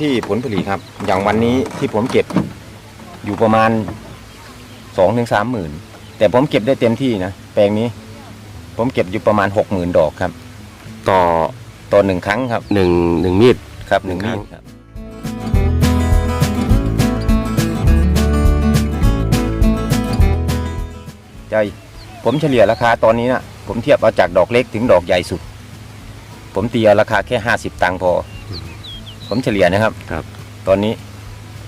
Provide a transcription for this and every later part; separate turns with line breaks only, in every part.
ที่ผลผลิตครับ อย่างวันนี้ที่ผมเก็บอยู่ประมาณสองถึงสามหมื่นแต่ผมเก็บได้เต็มที่นะแปลงนี้ ผมเก็บอยู่ประมาณหกหมื่นดอกครับ
ต่อ
ต่อหนึ่งครั้งครับ
หนึ่งหนึ่งมีด
ครับหนึ่ง
ครั
มี
บ
ดครับใจผมเฉลี่ยราคาตอนนี้นะผมเทียบเอาจากดอกเล็กถึงดอกใหญ่สุด ผมตีเอาราคาแค่ห้าสิบตังค์พออ ผมเฉลี่ยนะครับ
ครับ
ตอนนี้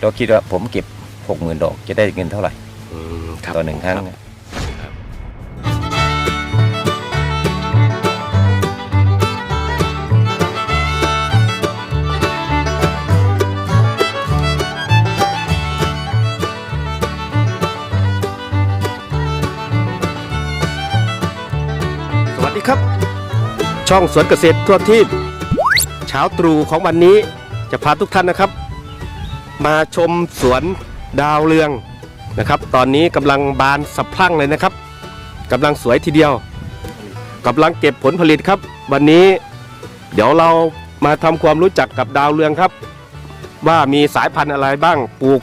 เราคิดว่าผมเก็บหกหมื่นดอกจะได้เงินเท่าไหร่
อืมครับ
ต่อหนึ่งครั้ง
บ
นะ
สวัสดีครับ ช่องสวนเกษตรทั่วทีปเช้าตรู่ของวันนี้ จะพาทุกท่านนะครับ มาชมสวนดาวเรืองนะครับ ตอนนี้กำลังบานสะพรั่งเลยนะครับกำลังสวยทีเดียวกำลังเก็บผลผลิตครับ วันนี้เดี๋ยวเรามาทำความรู้จักกับดาวเรืองครับ ว่ามีสายพันธุ์อะไรบ้างปลูก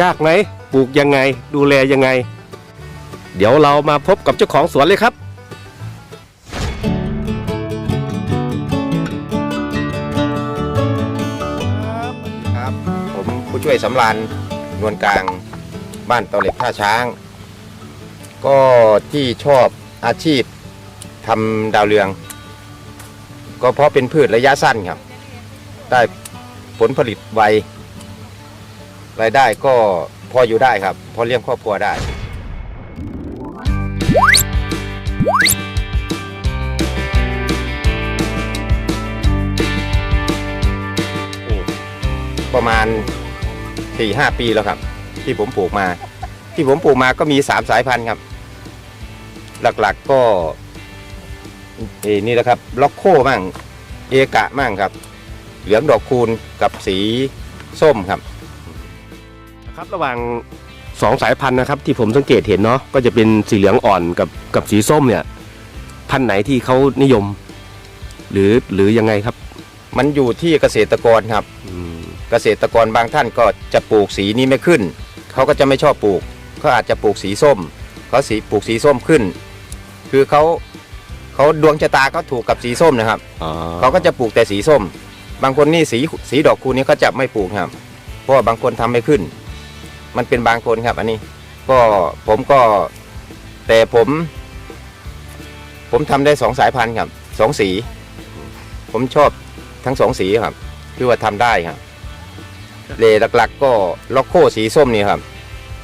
ยากไหมปลูกยังไงดูแลยังไง เดี๋ยวเรามาพบกับเจ้าของสวนเลยครับ
ครับ ผู้ช่วยสำรานนวลกลางบ้านเตาเหล็กท่าช้าง ก็ที่ชอบอาชีพทำดาวเรือง ก็เพราะเป็นพืชระยะสั้นครับ ได้ผลผลิตไวรายได้ก็พออยู่ได้ครับ พอเลี้ยงครอบครัวได้ ประมาณ สี่ห้าปีแล้วครับ ที่ผมปลูกมา ที่ผมปลูกมาก็มีสามสายพันธุ์ครับ หลักๆก็เอ่อนี่แหละครับล็อกโคมั่งเอกะมั่งครับ เหลืองดอกคูณกับสีส้มครับ
ครับระหว่างสองสายพันธุ์นะครับ ที่ผมสังเกตเห็นเนาะก็จะเป็นสีเหลืองอ่อนกับกับสีส้มเนี่ย พันธุ์ไหนที่เขานิยม หรือหรือยังไงครับ
มันอยู่ที่เกษตรกรครับ
อืม
เกษตรกรบางท่านก็จะปลูกสีนี้ไม่ขึ้น เขาก็จะไม่ชอบปลูก เขาอาจจะปลูกสีส้ม เขาสีปลูกสีส้มขึ้น คือเขาเขาดวงชะตาเขาถูกกับสีส้มนะครับ
อ๋อ
เขาก็จะปลูกแต่สีส้ม บางคนนี่สีสีดอกคูณนี้เขาจะไม่ปลูกครับ เพราะว่าบางคนทำไม่ขึ้น มันเป็นบางคนครับ อันนี้ ก็ผมก็แต่ผม ผมทำได้สองสายพันธุ์ครับสองสี ผมชอบทั้งสองสีครับ คือว่าทำได้ครับ เลหลักๆ ก็ล็อกโคสีส้มนี่ครับ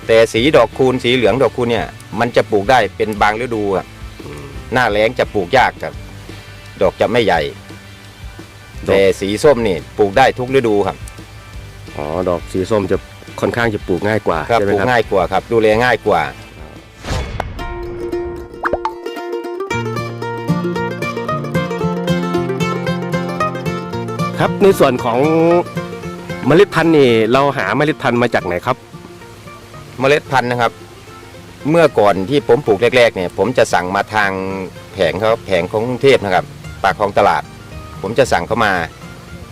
แต่สีดอกคูณสีเหลืองดอกคูณเนี่ยมันจะปลูกได้เป็นบางฤดูครับ
อืม
หน้าแล้งจะปลูกยากครับ ดอกจะไม่ใหญ่ แต่สีส้มนี่ปลูกได้ทุกฤดูครับ
อ๋อดอกสีส้มจะค่อนข้างจะปลูกง่ายกว่า
ครับ
ใช่ไห
ป
ม
ลูก
ครับ
ง่ายกว่าครับ ดูแลง่ายกว่า
ครับในส่วนของ เมล็ดพันธุ์นี่เราหาเมล็ดพันธุ์มาจากไหนครับ
เมล็ดพันธุ์นะครับ เมื่อก่อนที่ผมปลูกแรกๆเนี่ย ผมจะสั่งมาทางแผงเขาแผงของกรุงเทพนะครับ ปากคลองตลาด ผมจะสั่งเข้ามา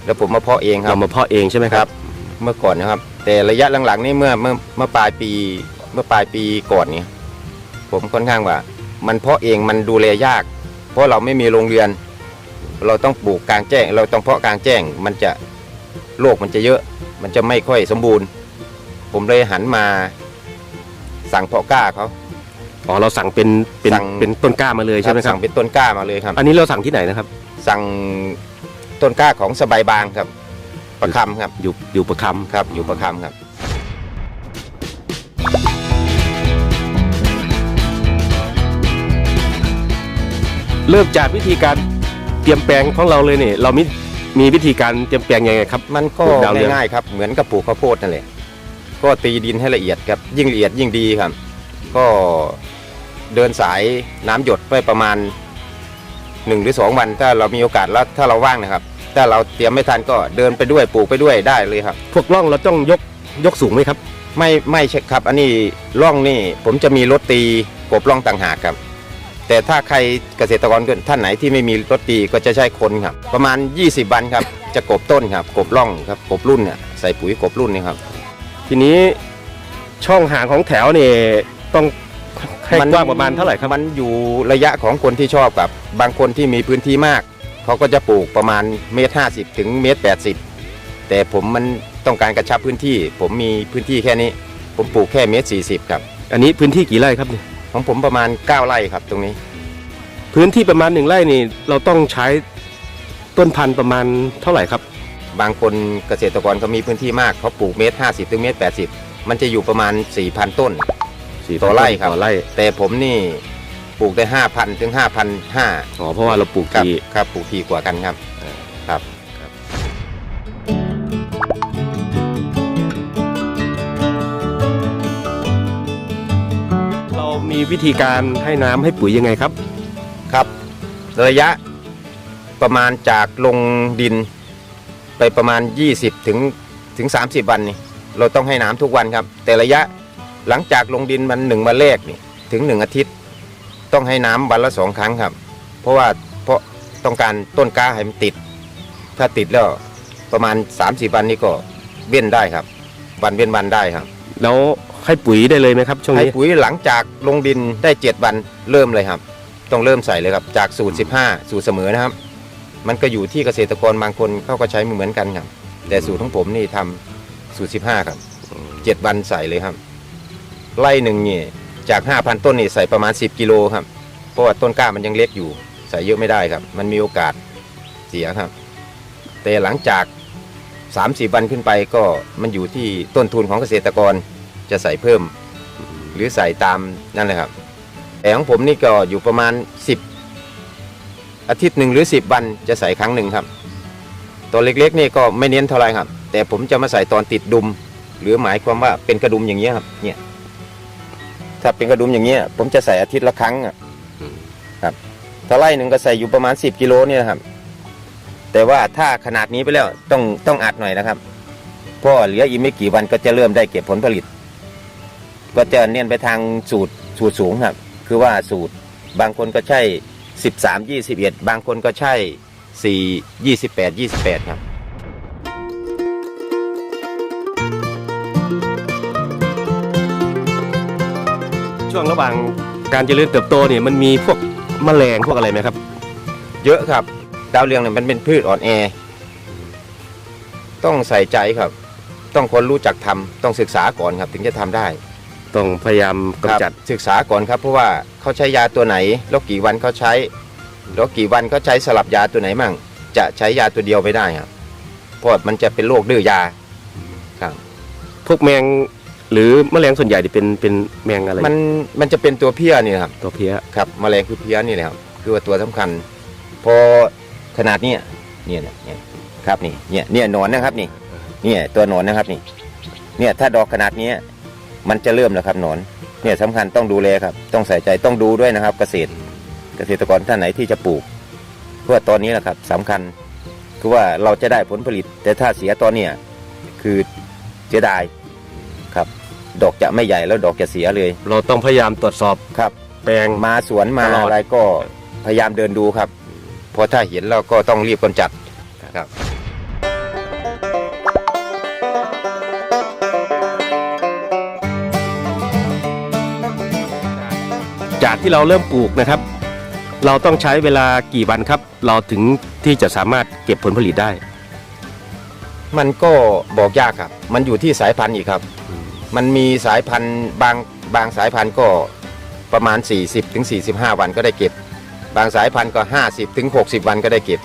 แล้วผมมาเพาะเองครั
เรา
บ
มาเพาะเองใช่ไหมครับ
เมื่อก่อนนะครับ แต่ระยะหลังๆนี่เมื่อเมื่อเมื่อปลายปีเมื่อปลายปีก่อนเนี่ยผมค่อนข้างว่า มันเพาะเองมันดูแลยาก เพราะเราไม่มีโรงเรือนเราต้องปลูกกลางแจ้ง เราต้องเพาะกลางแจ้ง มันจะ โรคมันจะเยอะ มันจะไม่ค่อยสมบูรณ์ ผมเลยหันมาสั่งเพาะกล้าเขา
อ๋อเราสั่งเป็นเป็น
สั่ง
เป็นต้นกล้ามาเลยใช่ไหมครั
สั่
บ
งเป็นต้นกล้ามาเลยครับ
อันนี้เราสั่งที่ไหนนะครับ
สั่งต้นกล้าของสบายบางครับ ประคำครับ
อยู่อยู่ประคำ
ครับ อยู่ประคำครับ
เริ่มจากวิธีการเตรียมแปลงของเราเลยเนี่ยเรามี มีวิธีการเตรียมแปลงยังไงครับ
มันก็
ปลูกดาวเรือง
ง่ายๆครับ เหมือนกับปลูกข้าวโพดนั่นแหละก็ตีดินให้ละเอียดครับ ยิ่งละเอียดยิ่งดีครับ ก็เดินสายน้ำหยดไปประมาณหนึ่งหรือสองวัน ถ้าเรามีโอกาสแล้วถ้าเราว่างนะครับ ถ้าเราเตรียมไม่ทันก็เดินไปด้วยปลูกไปด้วยได้เลยครับ
พวกร่องเราต้องยกยกสูงไหมครับ
ไม่ไม่ใช่ครับ อันนี้ร่องนี่ผมจะมีรถตีกบร่องต่างหากครับ แต่ถ้าใครเกษตรกรท่านไหนที่ไม่มีรถตีก็จะใช้คนครับ ประมาณ 20 วันครับ จะกบต้นครับ กบร่องครับ กบรุ่นเนี่ยใส่ปุ๋ยกบรุ่นนี่ครับ
ทีนี้ช่องห่างของแถวนี่ต้องให้กว้างประมาณเท่าไหร่ครับ
มันอยู่ระยะของคนที่ชอบกับบางคนที่มีพื้นที่มากเขาก็จะปลูกประมาณเมตรห้าสิบถึงเมตรแปดสิบแต่ผมมันต้องการกระชับพื้นที่ ผมมีพื้นที่แค่นี้ ผมปลูกแค่เมตรสี่สิบครับ
อันนี้พื้นที่กี่ไร่ครับเนี่ย
ของผมประมาณ 9 ไร่ครับตรงนี้
พื้นที่ประมาณหนึ่งไร่นี่เราต้องใช้ต้นพันธุ์ประมาณเท่าไหร่ครับ
บางคนเกษตรกรเขามีพื้นที่มากเขาปลูกเมตรห้าสิบถึงเมตรแปดสิบมันจะอยู่ประมาณ 4,000 ต้นต่อไร่ครับ
ต่อไร่
แต่ผมนี่ปลูกได้ 5,000 ถึง 5,500
อ๋อเพราะว่าเราปลูก
ครับ
ที
ครับปลูกทีกว่ากันครับครับ
มีวิธีการให้น้ำให้ปุ๋ยยังไงครับ
ครับ ระยะประมาณจากลงดิน ไปประมาณ 20 ถึงถึง 30 วันนี่เราต้องให้น้ำทุกวันครับ แต่ระยะหลังจากลงดินมันหนึ่งมาแรกนี่ถึงหนึ่งอาทิตย์ ต้องให้น้ำวันละสองครั้งครับ เพราะว่าเพราะต้องการต้นกล้าให้มันติด ถ้าติดแล้วประมาณ 30 วันนี้ก็เว้นได้ครับ วันเว้นวันได้ครับ
แล้ว ให้ปุ๋ยได้เลยไหมครับช่วง
ให้
นี้
ปุ๋ยหลังจากลงดินได้ 7 วันเริ่มเลยครับ ต้องเริ่มใส่เลยครับ จากสูตร 15 สูตรเสมอนะครับ มันก็อยู่ที่เกษตรกรบางคนเขาก็ใช้ไม่เหมือนกันครับ แต่สูตรของผมนี่ทำสูตร 15 ครับ 7 วันใส่เลยครับไร่หนึ่งนี่จาก 5,000 ต้นนี่ใส่ประมาณ 10 กิโลครับ เพราะว่าต้นกล้ามันยังเล็กอยู่ ใส่เยอะไม่ได้ครับ มันมีโอกาสเสียครับ แต่หลังจาก 30 วันขึ้นไปก็มันอยู่ที่ต้นทุนของเกษตรกร จะใส่เพิ่ม หรือใส่ตามนั่นเลยครับแต่ของผมนี่ก็อยู่ประมาณ 10 อาทิตย์หนึ่งหรือ 10 วันจะใส่ครั้งหนึ่งครับ ตัวเล็กๆนี่ก็ไม่เน้นเท่าไรครับ แต่ผมจะมาใส่ตอนติดดุม หรือหมายความว่าเป็นกระดุมอย่างเงี้ยครับเนี่ยถ้าเป็นกระดุมอย่างเงี้ยผมจะใส่อาทิตย์ละครั้งครับถ้าไล่หนึ่งก็ใส่อยู่ประมาณ 10กิโลเนี่ยนะครับ แต่ว่าถ้าขนาดนี้ไปแล้วต้องต้องอัดหน่อยนะครับเพราะเหลืออีกไม่กี่วันก็จะเริ่มได้เก็บผลผลิต ก็จะเน้นไปทางสูตรสูตรสูงครับ คือว่าสูตรบางคนก็ใช่ 13 21 บางคนก็ใช่ 4 28 28 ครับ
ช่วงระหว่างการเจริญเติบโตเนี่ยมันมีพวกแมลงพวกอะไรไหมครับ
เยอะครับ ดาวเรืองเนี่ยมันเป็นพืชอ่อนแอ ต้องใส่ใจครับ ต้องคนรู้จักทำต้องศึกษาก่อนครับ ถึงจะทำได้
ต้องพยายามกำจัด
ครับศึกษาก่อนครับเพราะว่าเขาใช้ยาตัวไหนแล้วกี่วันเขาใช้แล้วกี่วันเขาใช้สลับยาตัวไหนมั่ง จะใช้ยาตัวเดียวไม่ได้ครับเพราะมันจะเป็นโรคดื้อยา
พวกแมงหรือแมลงส่วนใหญ่ที่เป็นเป็นแมงอะไร
มันมันจะเป็นตัวเพี้ยนี่ครับ
ตัวเพี้ย
ครับแมลงคือเพี้ยนี่แหละครับคือว่าตัวสำคัญ พอขนาดเนี้ยเนี่ยเนี่ยเนี่ยครับนี่เนี่ยเนี่ยหนอนนะครับนี่เนี่ยตัวหนอนนะครับนี่เนี่ยถ้าดอกขนาดเนี้ย มันจะเริ่มแล้วครับหนอนเนี่ยสำคัญต้องดูแลครับ ต้องใส่ใจต้องดูด้วยนะครับ เกษตรเกษตรกรท่านไหนที่จะปลูก เพื่อตอนนี้แหละครับสำคัญคือว่าเราจะได้ผลผลิต แต่ถ้าเสียตอนเนี้ยคือเสียดายครับ ดอกจะไม่ใหญ่แล้วดอกจะเสียเลย
เราต้องพยายามตรวจสอบ
ครับ
แปลง
มาสวนมา
ตลอด
อะไรก็พยายามเดินดูครับเพอถ้าเห็นเราก็ต้องรีบกำจัดครับ
จากที่เราเริ่มปลูกนะครับ เราต้องใช้เวลากี่วันครับ เราถึงที่จะสามารถเก็บผลผลิตได้
มันก็บอกยากครับ มันอยู่ที่สายพันธุ์อีกครับ มันมีสายพันธุ์บางบางสายพันธุ์ก็ประมาณ 40ถึง45 วันก็ได้เก็บ บางสายพันธุ์ก็50ถึง60 วันก็ได้เก็บ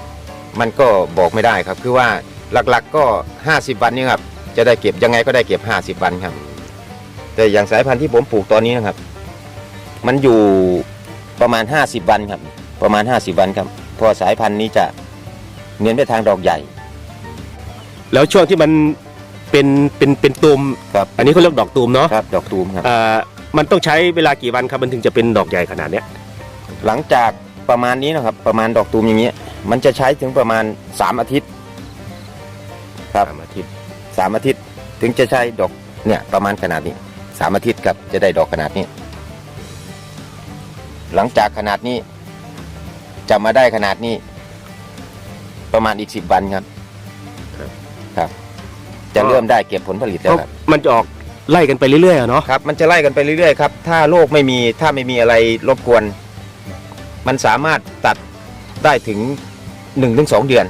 มันก็บอกไม่ได้ครับ คือว่าหลักๆก็ 50 วันนี่ครับ จะได้เก็บยังไงก็ได้เก็บ 50 วันครับ แต่อย่างสายพันธุ์ที่ผมปลูกตอนนี้นะครับ มันอยู่ประมาณ 50 วันครับ ประมาณ 50 วันครับเพราะสายพันธุ์นี้จะเน้นไปทางดอกใหญ่
แล้วช่วงที่มันเป็นเป็นเป็นตูม
ครับ
อันนี้เขาเรียกดอกตูมเนาะ
ครับ ดอกตูมครับ
อ่ามันต้องใช้เวลากี่วันครับมันถึงจะเป็นดอกใหญ่ขนาดเนี้ย
หลังจากประมาณนี้นะครับ ประมาณดอกตูมอย่างเงี้ย มันจะใช้ถึงประมาณ 3 อาทิตย์ครับ
สามอาทิตย์
สามอาทิตย์ถึงจะใช้ดอกเนี่ยประมาณขนาดนี้สามอาทิตย์ครับจะได้ดอกขนาดนี้ หลังจากขนาดนี้จะมาได้ขนาดนี้ ประมาณอีกสิบวันครับ ครับ จะเริ่มได้เก็บผลผลิตแล้วครับ
มันจะออกไล่กันไปเรื่อยๆอะเนาะ
ครับ มันจะไล่กันไปเรื่อยๆครับ ถ้าโรคไม่มีถ้าไม่มีอะไรรบกวน มันสามารถตัดได้ถึงหนึ่งถึงสองเดือน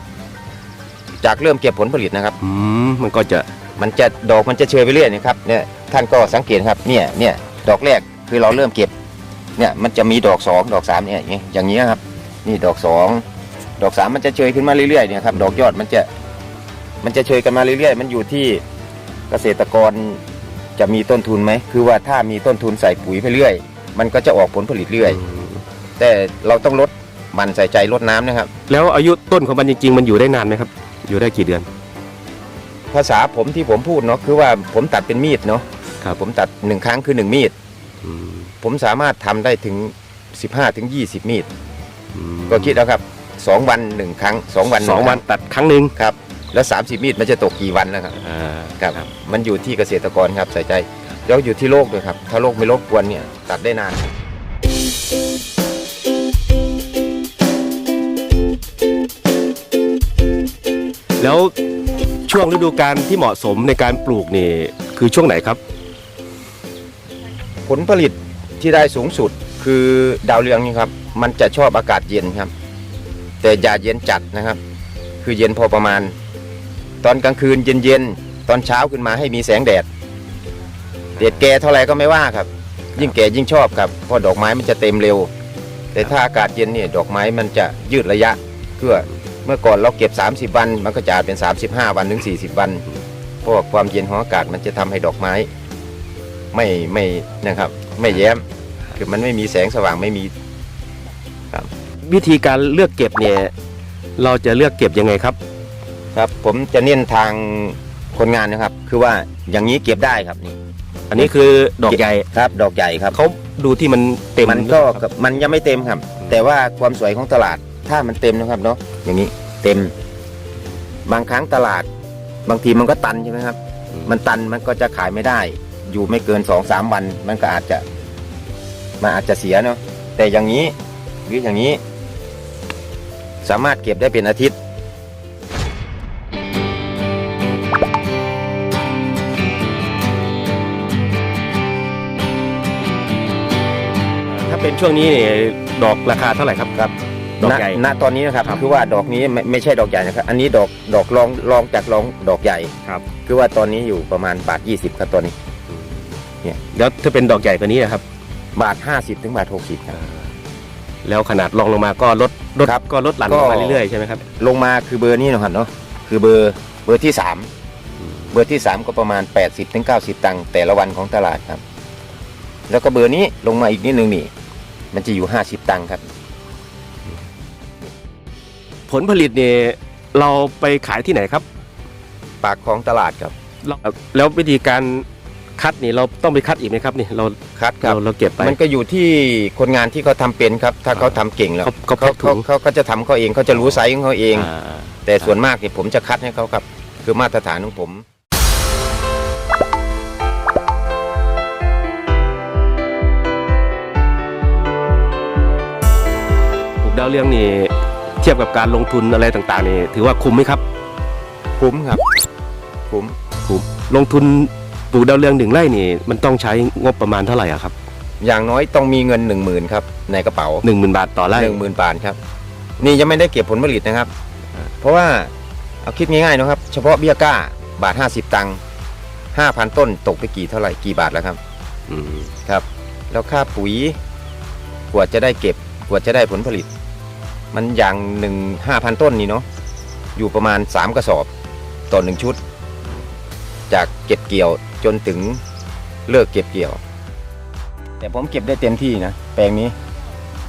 จากเริ่มเก็บผลผลิตนะครับ
อืมมันก็จะ
มันจะดอกมันจะเชยไปเรื่อยนะครับเนี่ยท่านก็สังเกตครับเนี่ยเนี่ยดอกแรกคือเราเริ่มเก็บ เนี่ยมันจะมีดอกสองดอกสามเนี่ยอย่างเงี้ยอย่างเงี้ยครับ นี่ดอกสองดอกสามมันจะเชยขึ้นมาเรื่อยๆเนี่ยครับดอกยอดมันจะมันจะเชยกันมาเรื่อยๆ มันอยู่ที่เกษตรกรจะมีต้นทุนไหมคือว่าถ้ามีต้นทุนใส่ปุ๋ยไปเรื่อย มันก็จะออกผลผลิตเรื่อย แต่เราต้องลดหมันใส่ใจลดน้ำนะครับ
แล้วอายุต้นของมันจริงๆ มันอยู่ได้นานไหมครับ อยู่ได้กี่เดือน
ภาษาผมที่ผมพูดเนาะคือว่าผมตัดเป็นมีดเนาะ
ครับ
ผมตัดหนึ่งครั้งคือหนึ่งมีด
อืม
ผมสามารถทำได้ถึง 15ถึง20 มีด
อืม
ก็คิดแล้วครับ 2 วันหนึ่งครั้ง 2 วันห
ส
นึ่
อง
ค
วั
รั้
นตัดครั้งหนึ่ง
ครับ แล้ว 30 มีดมันจะตกกี่วันนะครับ
อ่า
ครับ มันอยู่ที่เกษตรกรครับใส่ใจ แล้วอยู่ที่โรคด้วยครับ ถ้าโรคไม่รบกวนเนี่ยตัดได้นาน
แล้วช่วงฤดูกาลที่เหมาะสมในการปลูกนี่คือช่วงไหนครับ
ผลผลิต ที่ได้สูงสุดคือดาวเรืองนี่ครับ มันจะชอบอากาศเย็นครับ แต่อย่าเย็นจัดนะครับ คือเย็นพอประมาณ ตอนกลางคืนเย็นๆตอนเช้าขึ้นมาให้มีแสงแดดแดดแก่เท่าไหร่ก็ไม่ว่าครับ ยิ่งแก่ยิ่งชอบครับเพราะดอกไม้มันจะเต็มเร็ว แต่ถ้าอากาศเย็นเนี่ยดอกไม้มันจะยืดระยะเพื่อเมื่อก่อนเราเก็บ 30 วัน มันก็จะอาจเป็น 35 วันถึง 40 วันเพราะความเย็นของอากาศมันจะทำให้ดอกไม้ ไม่ไม่นะครับ ไม่แย้ม คือมันไม่มีแสงสว่างไม่มี
วิธีการเลือกเก็บเนี่ยเราจะเลือกเก็บยังไงครับ
ครับผมจะเน้นทางคนงานนะครับ คือว่าอย่างนี้เก็บได้ครับนี่
อันนี้คือดอกใหญ่
ครับ ดอกใหญ่ครับ
เขาดูที่มันเต็ม
มันก็
ครับ
มันยังไม่เต็มครับ แต่ว่าความสวยของตลาดถ้ามันเต็มนะครับเนาะอย่างนี้เต็ม บางครั้งตลาด บางทีมันก็ตันใช่ไหมครับ มันตันมันก็จะขายไม่ได้ อยู่ไม่เกินสองสามวัน มันก็อาจจะมันอาจจะเสียเนาะแต่อย่างนี้หรืออย่างนี้ สามารถเก็บได้เป็นอาทิตย์
ถ้าเป็นช่วงนี้เนี่ยดอกราคาเท่าไหร่ครับครับดอกใหญ่
ณณตอนนี้นะครับ
ครับ
คือว่าดอกนี้ไม่ไม่ใช่ดอกใหญ่นะครับ อันนี้ดอกดอกรองรองจากรองดอกใหญ่
ครับ
คือว่าตอนนี้อยู่ประมาณบาท20 ครับตอนนี้ เนี่ย
แล้วถ้าเป็นดอกใหญ่กว่านี้นะครับ
บาท 50 ถึงบาท 60 ครับ
แล้วขนาดรองลงมาก็ลดลด
ครับ
ก็ลดหลั่น
ก็
ลงมาเรื่อยๆใช่ไหมครับ
ลงมาคือเบอร์นี้นะครับเนาะคือเบอร์เบอร์ที่ 3 เบอร์ที่ 3 ก็ประมาณ 80ถึง90 ตังค์แต่ละวันของตลาดครับ แล้วก็เบอร์นี้ลงมาอีกนิดนึงนี่ มันจะอยู่ 50 ตังค์ครับ
ผลผลิตเนี่ยเราไปขายที่ไหนครับ
ปากของตลาดครับ
แล้วแล้ววิธีการ คัดนี่เราต้องไปคัดอีกไหมครับนี่เรา
คัดครับ
เราเราเก็บไป
มันก็อยู่ที่คนงานที่เขาทำเป็นครับ ถ้าเขาทำเก่งแล้ว
เขาเขา
เขา
แพ็คถุ
เขา
ง
เขาก็จะทำเขาเองเขาจะรู้ไซส์ของเขาเอง
อ่า
แต่ส่วนมากเนี่ยผมจะคัดให้เขาครับ คือมาตรฐานของผม
ปลูกดาวเรืองนี่เทียบกับการลงทุนอะไรต่างๆนี่ถือว่าคุ้มไหมครับ
คุ้มครับ คุ้ม
คุ้มลงทุน ปลูกดาวเรืองหนึ่งไร่นี่มันต้องใช้งบประมาณเท่าไหร่อะครับ
อย่างน้อยต้องมีเงินหนึ่งหมื่นครับในกระเป๋า
หนึ่งหมื่นบาทต่อไร่
หนึ่งหมื่นบาทครับนี่ยังไม่ได้เก็บผลผลิตนะครับ เพราะว่าเอาคิดง่ายๆนะครับ เฉพาะเบี้ยก้าบาท 50 ตังค์5,000 ต้นตกไปกี่เท่าไหร่กี่บาทแล้วครับ
อืม
ครับ แล้วค่าปุ๋ยกว่าจะได้เก็บกว่าจะได้ผลผลิต มันอย่างหนึ่งห้าพันต้นนี่เนาะอยู่ประมาณสามกระสอบต่อหนึ่งชุด จากเก็บเกี่ยว จนถึงเลิกเก็บเกี่ยว แต่ผมเก็บได้เต็มที่นะ แปลงนี้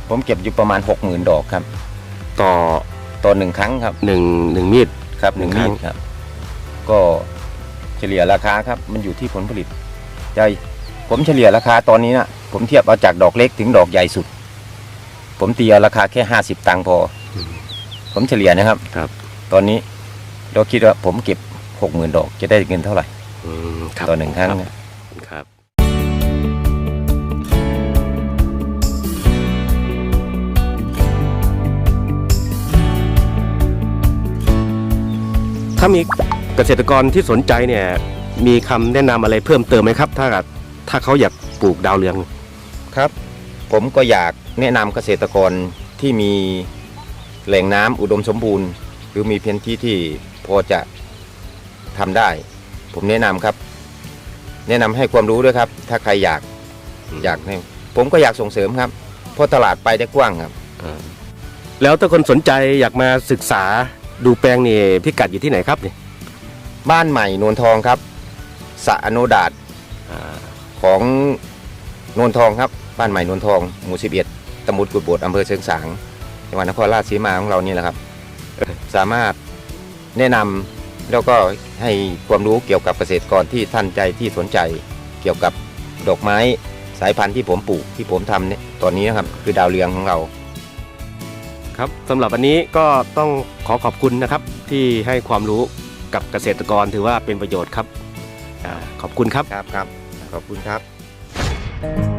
ผมเก็บอยู่ประมาณหกหมื่นดอกครับ
ต่อ
ต่อหนึ่งครั้งครับ
หนึ่งหนึ่งมีด
ครับหนึ่ง
หนึ่
มี
ง
ด
ครั้ง
ครับ ก็เฉลี่ยราคาครับ มันอยู่ที่ผลผลิตใจผมเฉลี่ยราคาตอนนี้นะผมเทียบเอาจากดอกเล็กถึงดอกใหญ่สุด ผมตีเอาราคาแค่ห้าสิบตังค์พออผมเฉลี่ยนะครับ
ครับ
ตอนนี้เราคิดว่าผมเก็บหกหมื่นดอกจะได้เงินเท่าไหร่
ตับ
ต่อหนึ่งครั้ง
ครับ ถ้ามีเกษตรกรที่สนใจเนี่ย มีคำแนะนำอะไรเพิ่มเติมไหมครับ ถ้าถ้าเขาอยากปลูกดาวเรือง
ครับ ผมก็อยากแนะนำเกษตรกรที่มีแหล่งน้ำอุดมสมบูรณ์ หรือมีพื้นที่ที่พอจะทำได้ ผมแนะนำครับ แนะนำให้ความรู้ด้วยครับ ถ้าใครอยากอยากให้ผมก็อยากส่งเสริมครับ เพราะตลาดไปได้กว้างครับ
แล้วถ้าคนสนใจอยากมาศึกษาดูแปลงนี่พิกัดอยู่ที่ไหนครับนี่
บ้านใหม่นวลทองครับสระอโนดาต
อ่า
ของนวลทองครับ บ้านใหม่นวลทองหมู่สิบเอ็ดตำบลกุดโบดอำเภอเชียงสางจังหวัดนครราชสีมาของเรานี่แหละครับ สามารถแนะนำ แล้วก็ให้ความรู้เกี่ยวกับเกษตรกรที่ท่านใจที่สนใจเกี่ยวกับดอกไม้สายพันธุ์ที่ผมปลูกที่ผมทำเนี่ยตอนนี้นะครับคือดาวเรืองของเรา
ครับสำหรับวันนี้ก็ต้องขอขอบคุณนะครับที่ให้ความรู้กับเกษตรกรถือว่าเป็นประโยชน์ครับอาขอบคุณครับ
ครับครับขอบคุณครับ